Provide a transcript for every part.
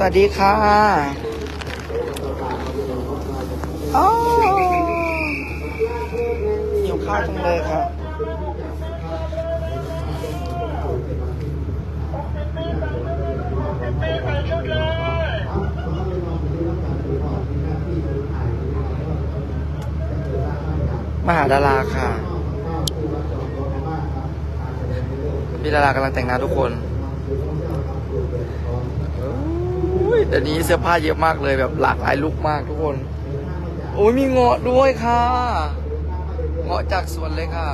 สวัสดีค่ะอ๋อหิวข้าวจังเลยค่ะ มหาดาราค่ะพี่ดารากำลังแต่งหน้าทุกคน ยแต่นี้เสื้อผ้าเยอะมากเลยแบบหลากหลายลุคมากทุกคน โอ้ยมีเงาะด้วยค่ะเงาะจากสวนเลยค่ะ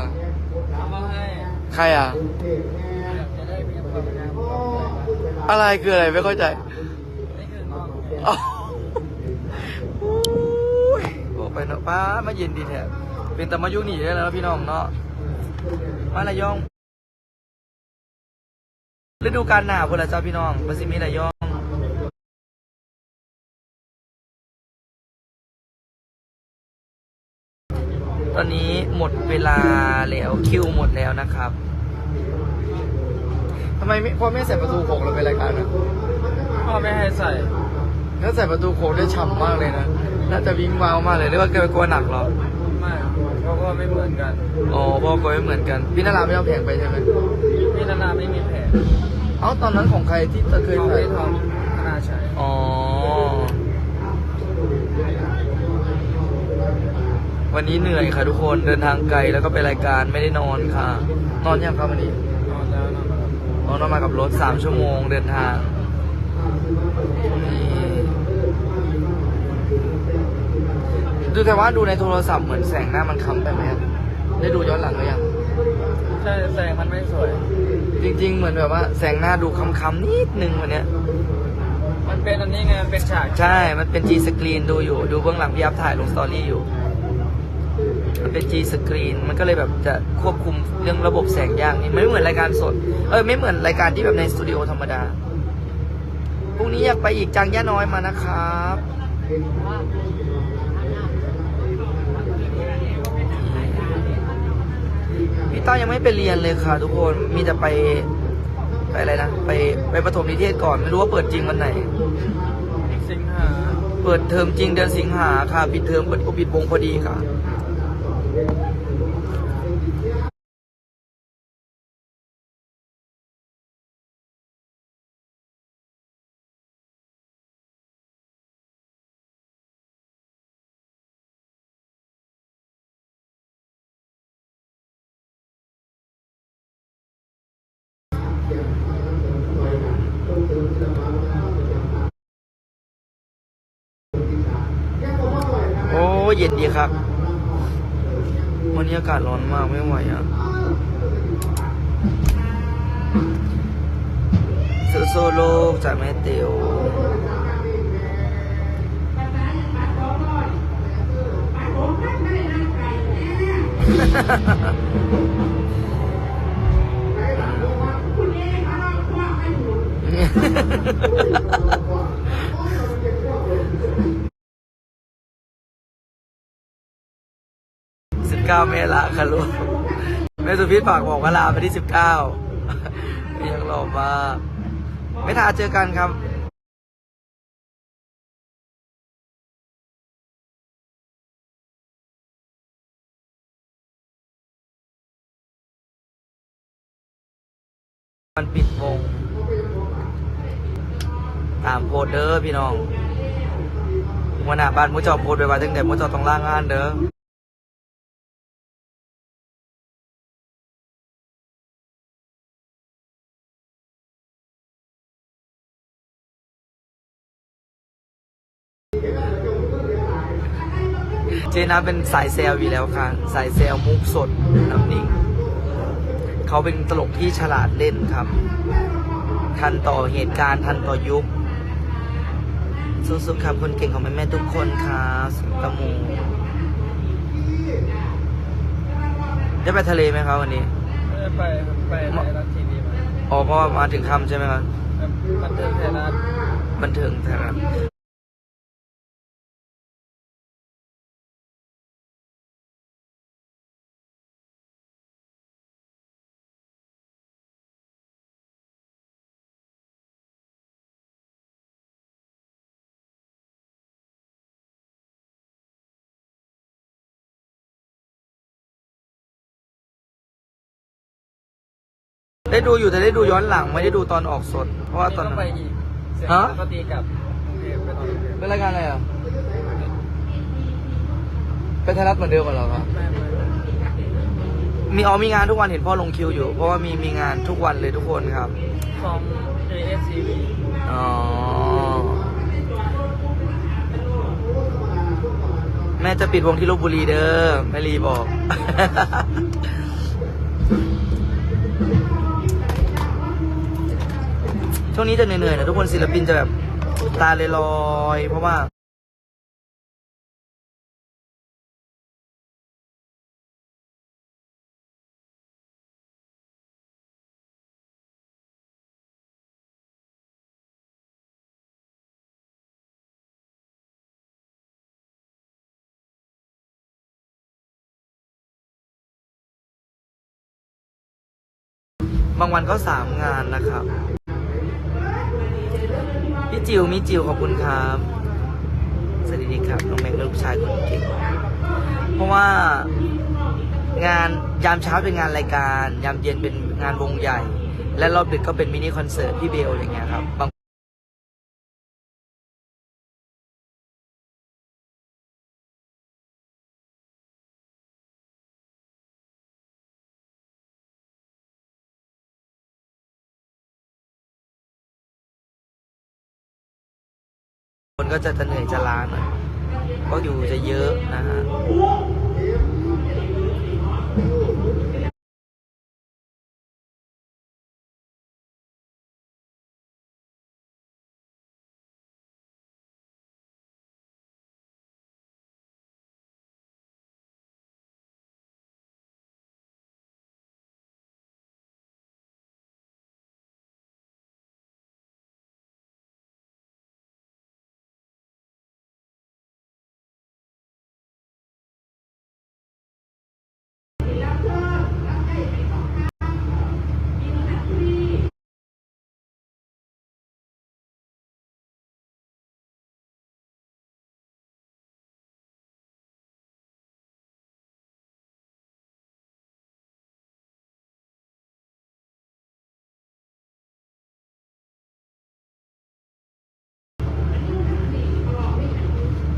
ใครอะ อะไรคืออะไรไม่เข้าใจนี่คืองอกอ๋ออุ้ยไปเนาะป้ามาเย็นดีแท้เป็นตะมายุหนีได้แล้วพี่น้องเนาะมาระยองฤดูกาลหนาวพุ่นละจ้าพี่น้องมาสิมีระยอง ตอนนี้หมดเวลาแล้วคิวหมดแล้วนะครับทำไมไม่พ่อไม่ใส่ประตูโขงเราเป็นรายการนะพ่อไม่ให้ใส่ถ้าใส่ประตูโขงได้ฉ่ำมากเลยนะ น่าจะวิ่งวาวมากเลยหรือว่าเกิดกลัวหนักเหรอ ไม่เพราะว่าไม่เหมือนกัน อ๋อพ่อกลัวไม่เหมือนกัน พี่นาราไม่เอาแผงไปใช่ไหมพี่นานาไม่มีแผลเอ้าตอนนั้นของใครที่เธอเคยของใส่พี่ทอมธนาชัยอ๋อ วันนี้เหนื่อยค่ะทุกคนเดินทางไกลแล้วก็ไปรายการไม่ได้นอนค่ะ นอนยังครับวันนี้นอนแล้วนอนแล้วนอนมากับรถสามชั่วโมงเดินทางนี่ดูแต่ว่าดูในโทรศัพท์เหมือนแสงหน้ามันค้ำไปไหมครับได้ดูย้อนหลังหรือยังใช่แสงมันไม่สวย จริง ๆ เหมือนแบบว่า แสงหน้าดูค้ำๆนิดนึงวันเนี้ยมันเป็นอันนี้ไงมันเป็นฉาก ใช่ มันเป็น G screen ดูอยู่ ดูเบื้องหลังพี่ยับถ่ายลงสตอรี่อยู่ มันเป็น G screen มันก็เลยแบบจะควบคุมเรื่องระบบแสงยากนี่ไม่เหมือนรายการสด เออไม่เหมือนรายการที่แบบในสตูดิโอธรรมดาพรุ่งนี้อยากไปอีกจังย่าน้อยมานะครับพี่ต้ายังไม่ไปเรียนเลยค่ะ ทุกคนมีแต่ไปไปอะไรนะไปไปประถมนิเทศก่อนไม่รู้ว่าเปิดจริงวันไหนสิงหาเปิดเทอมจริงเดือนสิงหาค่ะปิดเทอมเปิดก็ปิดวงพอดีค่ะ เย็นดีครับ วันนี้อากาศร้อนมากไม่ไหวอะโซโซโลจากแม่เตียว สิบเก้าเมษาค่ะลูกแม่สุพิษฝากบอกว่าลาไปที่สิบเก้ายังรอมากไม่ทาเจอกันครับมันปิดวงตามโพเด้อพี่น้องวันหน้าบ้านมุจอโพสต์ไปว่าตั้งแต่มุจอต้องล่างงานเด้อ เจนะเป็นสายเซลอยู่แล้วค่ะ สายเซลมุกสดน้ำนิ่ง เขาเป็นตลกที่ฉลาดเล่นครับ ทันต่อเหตุการณ์ทันต่อยุคสู้ๆครับคนเก่งของแม่แม่ๆทุกคนครับสุตะมูได้ไปทะเลไหมครับวันนี้ไม่ได้ไปครับไปไทยรัฐทีวีมาอ๋อเพราะว่ามาถึงค่ำใช่ไหมครับครับบันเทิงไทยรัฐบันเทิงไทยรัฐ ได้ดูอยู่แต่ได้ดูย้อนหลังไม่ได้ดูตอนออกสด เพราะว่าตอนต้นั้องนไปอีกเสร็จฮะ แล้วก็ตีกลับกรุงเทพไปตอนกรุงเทพเป็นรายการอะไรอะเป็นไทยรัฐเหมือนเดิมเหรอครับ ไม่ไม่ มีอ๋อมีงานทุกวันเห็นพ่อลงคิวอยู่ เพราะว่ามีมีงานทุกวันเลยทุกคนครับ ของ ASCV อ๋อ แม่จะปิดวงที่ลบบุรีเด้อแม่ลีบอก ช่วงนี้จะเหนื่อยๆนะทุกคนศิลปินจะแบบตาเลยลอยเพราะว่าบางวันก็สามงานนะครับ จิวมิจิวขอบคุณครับสวัสดีครับน้องแม็กลูกชายคนเก่งเพราะว่างานยามเช้าเป็นงานรายการ ยามเย็นเป็นงานวงใหญ่ และรอบดึกก็เป็นมินิคอนเสิร์ตพี่เบลอย่างเงี้ยครับ คนก็จะจะเหนื่อยจะล้าหน่อยเพราะอยู่จะเยอะนะฮะ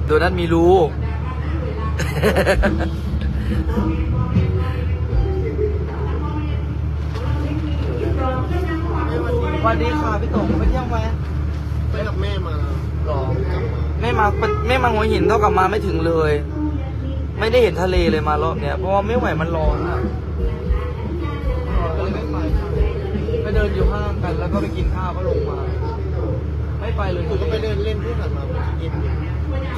โดนัทมีรูสวัสดีค่ะพี่ตงไปเที่ยวไหมไปกับแม่มาหรอกลับมาไม่มาไม่มาหัวหินเท่ากับมาไม่ถึงเลย ไม่ได้เห็นทะเลเลยมารอบเนี้ยเพราะว่าไม่ไหวมันร้อนอะก็เลยไม่ไปไปเดินอยู่ห้างกัน แล้วก็ไปกินข้าวก็ลงมา ไม่ไปเลยคือก็ไปเดินเล่นเพื่อนผ่านมามันเย็นอยู่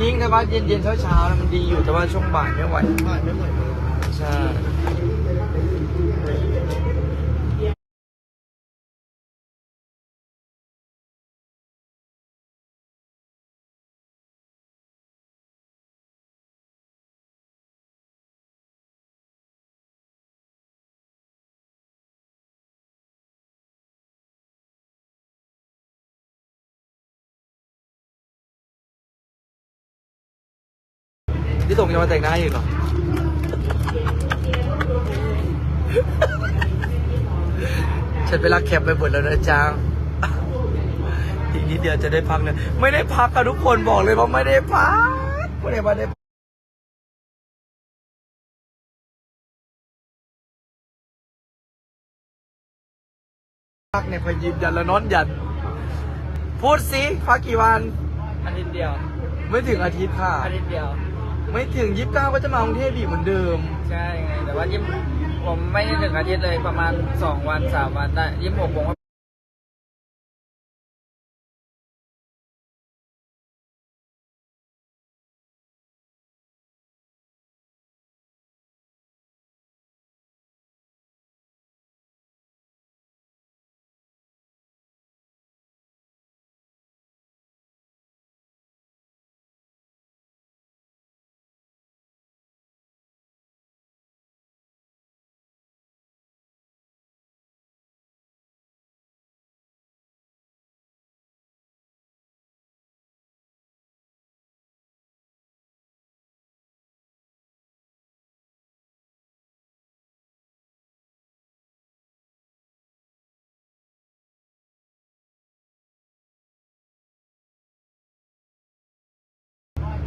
จริงแต่ว่าเย็นเย็นเช้าเช้าๆนะมันดีอยู่แต่ว่าช่วงบ่ายไม่ไหวบ้านไม่ไหวเลยใช่ พี่ตงยังมาแต่งหน้าอีกเหรอฉันไปรักแคปไปหมดแล้วนะจ๊ะอีกนิดเดียวจะได้พักเลยไม่ได้พักกับทุกคนบอกเลยว่าไม่ได้พักไม่ได้มาได้พักเนี่ยพอยืนยันแล้วนอนยัน พูดสิพักกี่วันอาทิตย์เดียว ไม่ถึงอาทิตย์ค่ะอาทิตย์เดียว ไม่ถึงยี่สิบเก้าก็จะมากรุงเทพอีกเหมือนเดิม ใช่ไงแต่ว่ายิ้มผมไม่ได้ถึงอาทิตย์เลยประมาณสองวันสามวันได้ยิ้มหกผมก็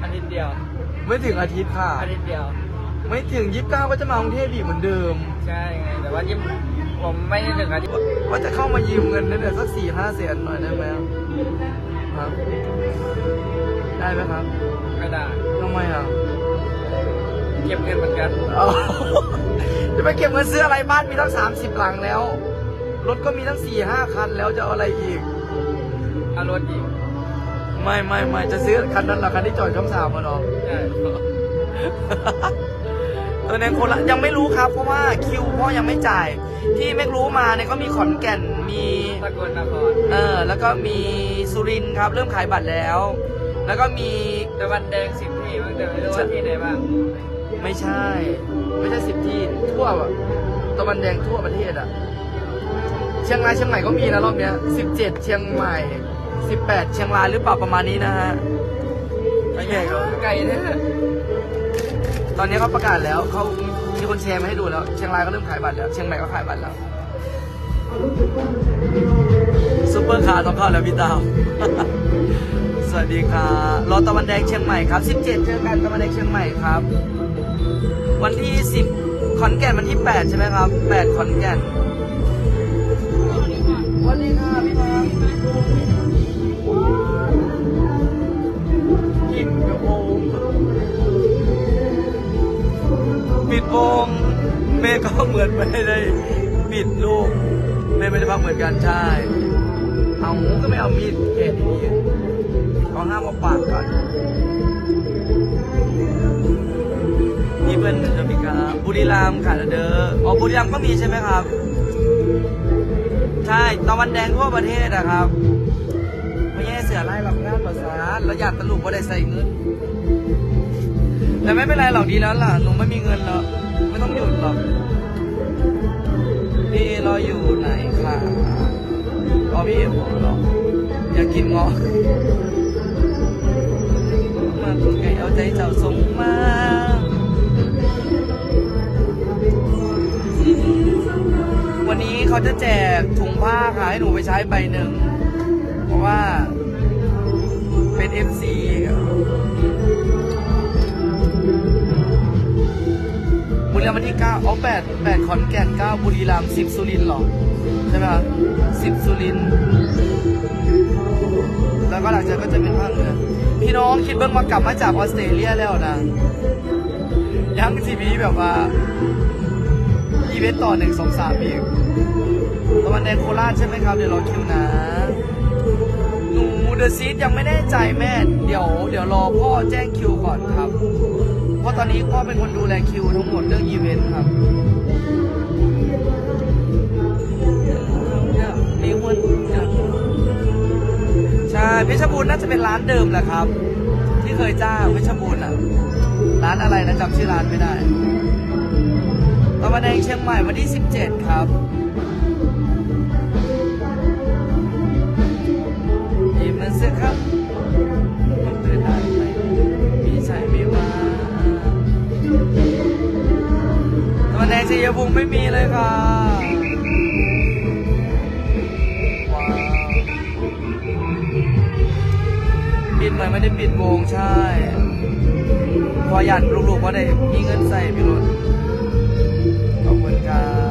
อาทิตย์เดียว ไม่ถึงอาทิตย์ค่ะ อาทิตย์เดียว ไม่ถึงยี่สิบเก้าก็จะมากรุงเทพอีกเหมือนเดิม ใช่ไง แต่ว่ายิ้มผมไม่ได้ถึงอาทิตย์ว่าจะเข้ามายืมเงินนั่นแหละสักสี่ห้าแสนหน่อยได้ไหมครับครับได้ไหมครับไม่ได้ทำไมอะเก็บเงินเหมือนกันเอาจะไปเก็บเงินซื้ออะไรบ้านมีตั้งสามสิบหลังแล้ว รถก็มีตั้งสี่ห้าคันแล้วจะเอาอะไรอีกเอารถอีก ไม่ไม่ไม่จะซื้อคันนั้นละคันที่จอดช่องสามมาเนาะใช่ตัวในโคราชยังไม่รู้ครับ เพราะว่าคิวพ่อยังไม่จ่าย ที่ไม่รู้มาเนี่ยก็มีขอนแก่นมีสกลนครเออแล้วก็มีสุรินทร์ครับ เริ่มขายบัตรแล้ว แล้วก็มีตะวันแดงสิบที่มั้งแต่ไม่รู้ว่าที่ไหนบ้างไม่ใช่ ไม่ใช่สิบที่ทั่วแบบตะวันแดงทั่วประเทศอะเชียงรายเชียงใหม่ก็มีนะรอบเนี้ยสิบเจ็ดเชียงใหม่ สิบแปดเชียงรายหรือเปล่าประมาณนี้นะฮะไก่ไก่เนี่ยตอนนี้เขาประกาศแล้วเขามีคนแชร์มาให้ดูแล้ว เชียงรายก็เริ่มขายบัตรแล้ว เชียงใหม่ก็ขายบัตรแล้วซุปเปอร์คาร์ต้องเข้าแล้วพี่ตาวสวัสดีครับรอตะวันแดงเชียงใหม่ครับ 17 เจอกันตะวันแดงเชียงใหม่ครับ วันที่ 10 ขอนแก่นวันที่ 8 ใช่ไหมครับ 8 ขอนแก่น มือนกันใช่ เอาหูก็ไม่เอามีดแกะดีๆเขาห้ามเอาปากก่อนนี่เพื่อนจะมีครับบุรีรัมย์ค่ะเด้ออ๋อบุรีรัมย์ก็มีใช่ไหมครับ ใช่ตะวันแดงทั่วประเทศนะครับไม่ใช่เสือไล่หรอกงานภาษาเราอยากตลุกว่าได้ใส่เงินแต่ไม่เป็นไรหรอกดีแล้วล่ะหนูไม่มีเงินแล้ว ไม่ต้องหยุดหรอกพี่เราอยู่ คะอ๋อพี่เอ๋ผมเหรออยากกินงาะมาคุณไก่เอาใจเจ้าสงมาวันนี้เขาจะแจกถุงผ้าค่ะให้หนูไปใช้ใบหนึ่ง เพราะว่าเป็น MC บุรีรัมย์วันที่9อ๋อ8 8ขอนแก่น 9 บุรีรัมย์10 สุรินทร์หรอ ใช่ไหมครับ10สุรินแล้วก็หลังจากก็จะเป็นภาคเหนือพี่น้องคิดเบิ่งว่ากลับมาจากออสเตรเลียแล้วนะยังทีวีแบบว่าอีเวนต์ต่อหนึ่งสองสามอีกตะวันแดงโคราชใช่ไหมครับ เดี๋ยวรอคิวนะ หนูเดอะซีดยังไม่แน่ใจแม่ เดี๋ยว เดี๋ยวรอพ่อแจ้งคิวก่อนครับ เพราะตอนนี้พ่อเป็นคนดูแลคิวทั้งหมดเรื่องอีเวนต์ครับ นใช่เพชรบูรณ์น่าจะเป็นร้านเดิมแหละครับ ที่เคยจ้างเพชรบูรณ์อะ ร้านอะไรนะจำชื่อร้านไม่ได้ตะวันแดงเชียงใหม่วันที่ 17 ครับยิ้มมันเสื้อครับมันเดินได้ไหมมีใช่ไหมว่าตะวันแดงชัยภูมิไม่มีเลยค่ะว้ ได้ปิดวงใช่พอหยัดลูกๆว่าได้มีเงินใส่พี่รถขอบคุณครับ